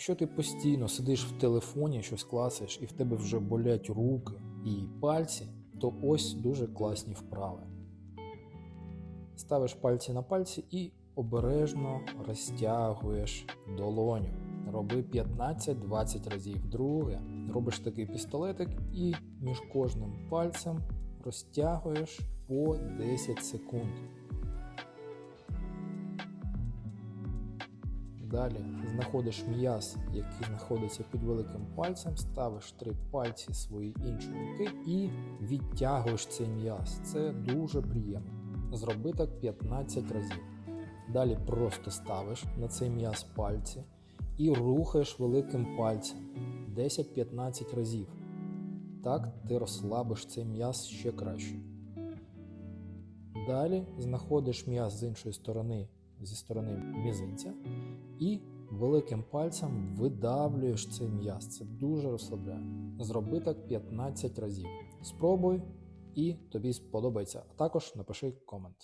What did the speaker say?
Якщо ти постійно сидиш в телефоні, щось клацаєш, і в тебе вже болять руки і пальці, то ось дуже класні вправи. Ставиш пальці на пальці і обережно розтягуєш долоню. Роби 15-20 разів. Друге, робиш такий пістолетик і між кожним пальцем розтягуєш по 10 секунд. Далі знаходиш м'яз, який знаходиться під великим пальцем, ставиш три пальці свої інші руки і відтягуєш цей м'яз. Це дуже приємно. Зроби так 15 разів. Далі просто ставиш на цей м'яз пальці і рухаєш великим пальцем 10-15 разів. Так ти розслабиш цей м'яз ще краще. Далі знаходиш м'яз з іншої сторони, зі сторони мізинця, і великим пальцем видавлюєш цей м'яз. Це дуже розслабляє. Зроби так 15 разів. Спробуй і тобі сподобається. А також напиши комент.